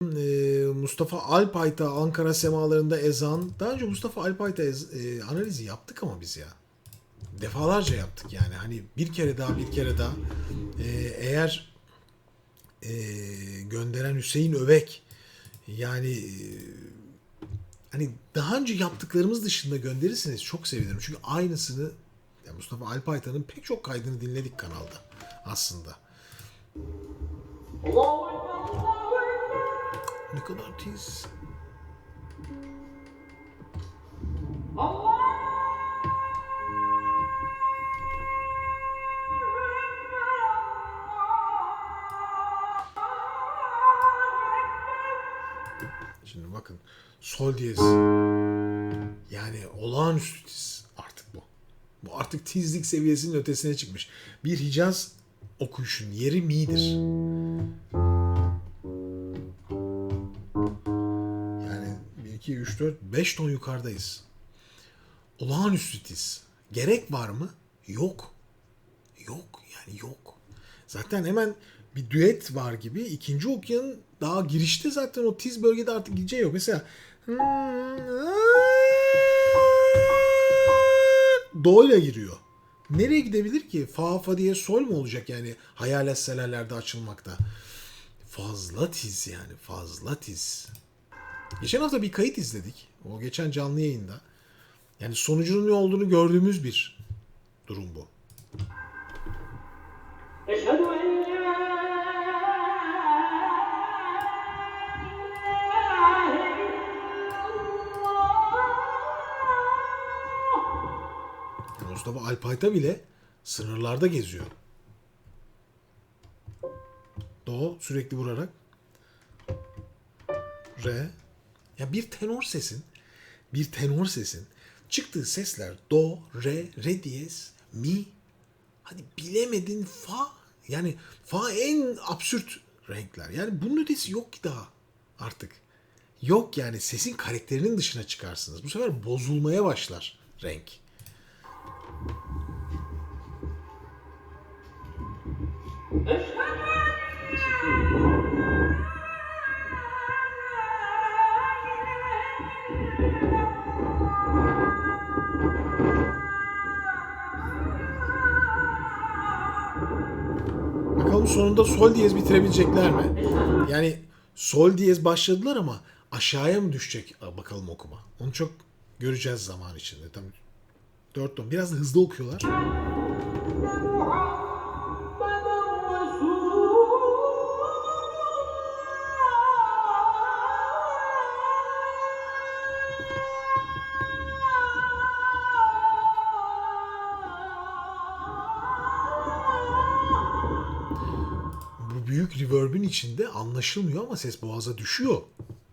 Mustafa Alpayta Ankara semalarında ezan. Daha önce Mustafa Alpayta e, analizi yaptık ama biz ya. Defalarca yaptık yani. Hani bir kere daha bir kere daha. Ee, eğer e, gönderen Hüseyin Övek yani e, hani daha önce yaptıklarımız dışında gönderirseniz çok sevinirim. Çünkü aynısını yani Mustafa Alpayta'nın pek çok kaydını dinledik kanalda aslında. Ne kadar tiz. Şimdi bakın sol diyez. Yani olağanüstü tiz artık bu. Bu artık tizlik seviyesinin ötesine çıkmış. Bir Hicaz okuyuşun yeri mi'dir. 2, 3, 4, 5 ton yukarıdayız. Olağanüstü tiz. Gerek var mı? Yok. Yok yani yok. Zaten hemen bir düet var gibi. ikinci okyanın daha girişte zaten o tiz bölgede artık gideceği yok. Mesela do ile giriyor. Nereye gidebilir ki? Fa fa diye sol mu olacak yani hayalet selelerde açılmakta? Fazla tiz yani fazla tiz. Geçen hafta bir kayıt izledik. O geçen canlı yayında. Yani sonucunun ne olduğunu gördüğümüz bir durum bu. Mustafa Alpayta bile sınırlarda geziyor. Doğu sürekli vurarak. R ya bir tenor sesin, bir tenor sesin çıktığı sesler do, re, re diyez, mi. Hadi bilemedin fa. Yani fa en absürt renkler. Yani bunun ötesi yok ki daha artık. Yok yani sesin karakterinin dışına çıkarsınız. Bu sefer bozulmaya başlar renk. Bakalım sonunda sol diyez bitirebilecekler mi? Yani sol diyez başladılar ama aşağıya mı düşecek bakalım okuma. Onu çok göreceğiz zaman içinde. Tabii 4 ton. Biraz da hızlı okuyorlar. büyük reverb'in içinde anlaşılmıyor ama ses boğaza düşüyor.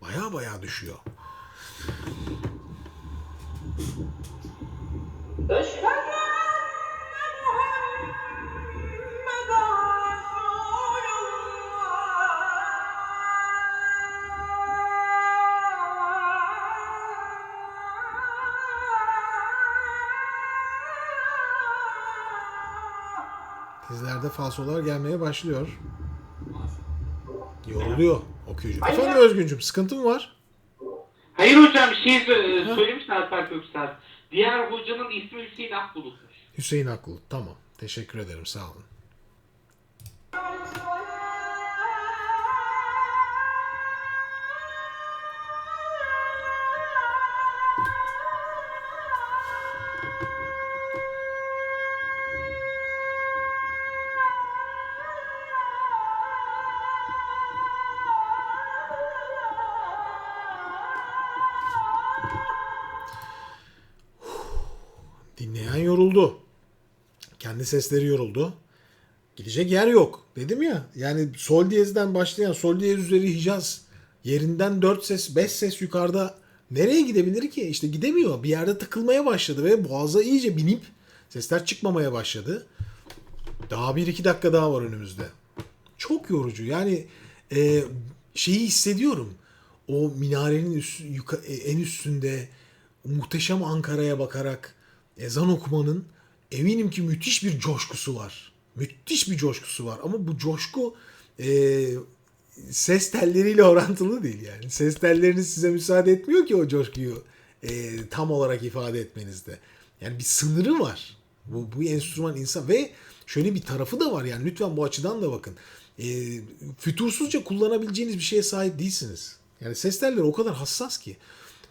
Baya baya düşüyor. Dizlerde falsolar gelmeye başlıyor. Yoruluyor okuyucu. Efendim Özgüncüm sıkıntı mı var? Hayır hocam bir şey sö- söylemişti Alper Köksal. Diğer hocanın ismi Hüseyin Akbulut'muş. Hüseyin Aklı. Tamam. Teşekkür ederim. Sağ olun. Yoruldu. Kendi sesleri yoruldu. Gidecek yer yok. Dedim ya. Yani sol diyezden başlayan sol diyez üzeri Hicaz yerinden 4 ses 5 ses yukarıda nereye gidebilir ki? İşte gidemiyor. Bir yerde takılmaya başladı ve boğaza iyice binip sesler çıkmamaya başladı. Daha 1-2 dakika daha var önümüzde. Çok yorucu. Yani e, şeyi hissediyorum. O minarenin üst, yuka- e, en üstünde muhteşem Ankara'ya bakarak ezan okumanın eminim ki müthiş bir coşkusu var. Müthiş bir coşkusu var. Ama bu coşku e, ses telleriyle orantılı değil yani. Ses telleriniz size müsaade etmiyor ki o coşkuyu e, tam olarak ifade etmenizde. Yani bir sınırı var. Bu, bu enstrüman insan ve şöyle bir tarafı da var yani lütfen bu açıdan da bakın. E, fütursuzca kullanabileceğiniz bir şeye sahip değilsiniz. Yani ses telleri o kadar hassas ki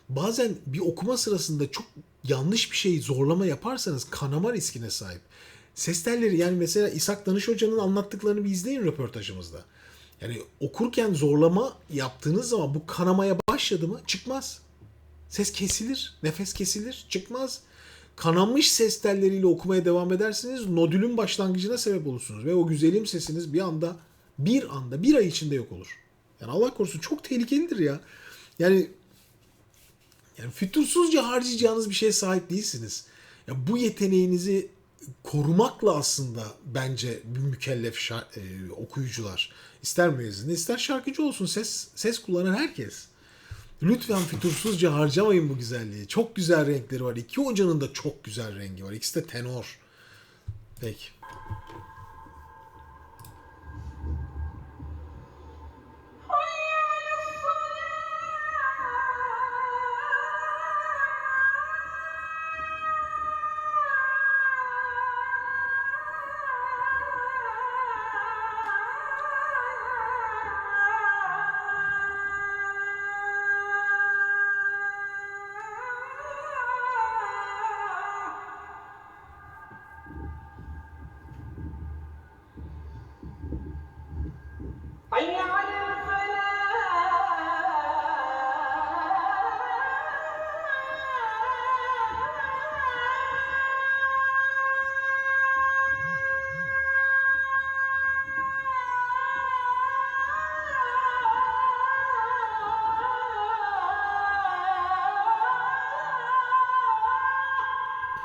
bazen bir okuma sırasında çok yanlış bir şey zorlama yaparsanız kanama riskine sahip. Ses telleri yani mesela İshak Danış Hoca'nın anlattıklarını bir izleyin röportajımızda. Yani okurken zorlama yaptığınız zaman bu kanamaya başladı mı çıkmaz. Ses kesilir, nefes kesilir, çıkmaz. Kanamış ses telleriyle okumaya devam edersiniz. Nodülün başlangıcına sebep olursunuz. Ve o güzelim sesiniz bir anda, bir anda, bir ay içinde yok olur. Yani Allah korusun çok tehlikelidir ya. Yani yani fütursuzca harcayacağınız bir şeye sahip değilsiniz. Ya bu yeteneğinizi korumakla aslında bence bir mükellef şa- e, okuyucular. İster müezzin, ister şarkıcı olsun ses ses kullanan herkes. Lütfen fütursuzca harcamayın bu güzelliği. Çok güzel renkleri var. İki hocanın da çok güzel rengi var. İkisi de tenor. Peki.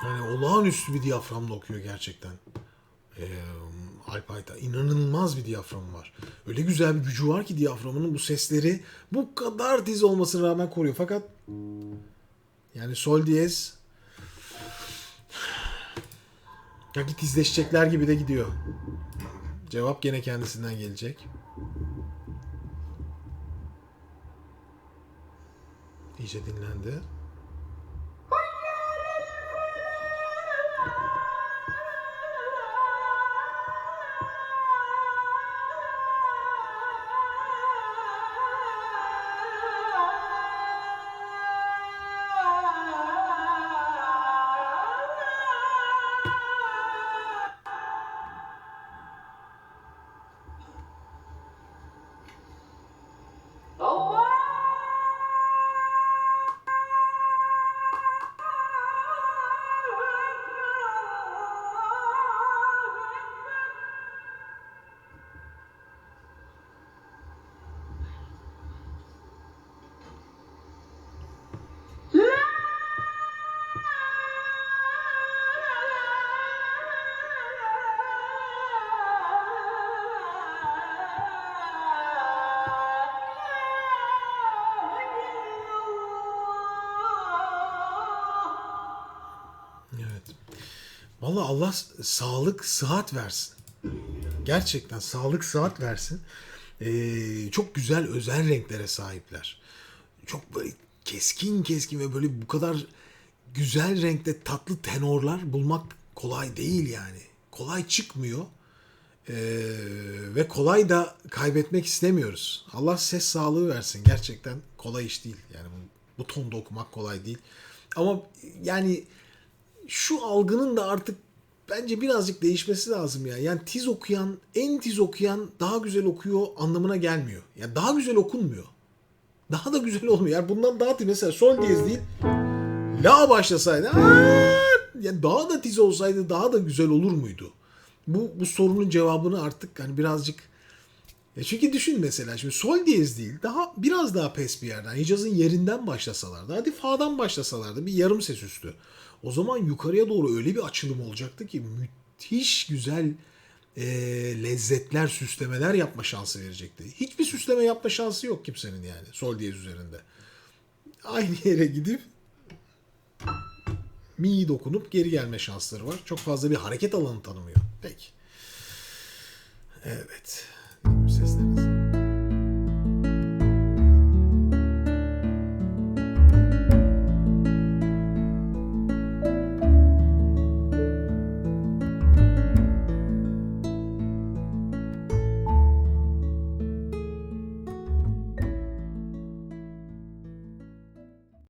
Yani olağanüstü bir diyaframla okuyor gerçekten. Ee, Alp Ayta. İnanılmaz bir diyaframı var. Öyle güzel bir gücü var ki diyaframının bu sesleri bu kadar diz olmasına rağmen koruyor. Fakat yani sol diyez sanki tizleşecekler gibi de gidiyor. Cevap gene kendisinden gelecek. İyice dinlendi. Vallahi Allah sağlık, sıhhat versin. Gerçekten sağlık, sıhhat versin. Ee, çok güzel özel renklere sahipler. Çok böyle keskin keskin ve böyle bu kadar güzel renkte tatlı tenorlar bulmak kolay değil yani. Kolay çıkmıyor. Ee, ve kolay da kaybetmek istemiyoruz. Allah ses sağlığı versin. Gerçekten kolay iş değil. Yani bu, bu tonda okumak kolay değil. Ama yani şu algının da artık bence birazcık değişmesi lazım ya. Yani tiz okuyan, en tiz okuyan daha güzel okuyor anlamına gelmiyor. Yani daha güzel okunmuyor. Daha da güzel olmuyor. Yani bundan daha tiz mesela sol diyez değil. La başlasaydı yani daha da tiz olsaydı daha da güzel olur muydu? Bu bu sorunun cevabını artık hani birazcık ya çünkü düşün mesela şimdi sol diyez değil daha biraz daha pes bir yerden Hicaz'ın yerinden başlasalardı hadi fa'dan başlasalardı bir yarım ses üstü. O zaman yukarıya doğru öyle bir açılım olacaktı ki müthiş güzel e, lezzetler süslemeler yapma şansı verecekti. Hiçbir süsleme yapma şansı yok kimsenin yani sol diyez üzerinde. Aynı yere gidip mi dokunup geri gelme şansları var. Çok fazla bir hareket alanı tanımıyor. Peki. Evet.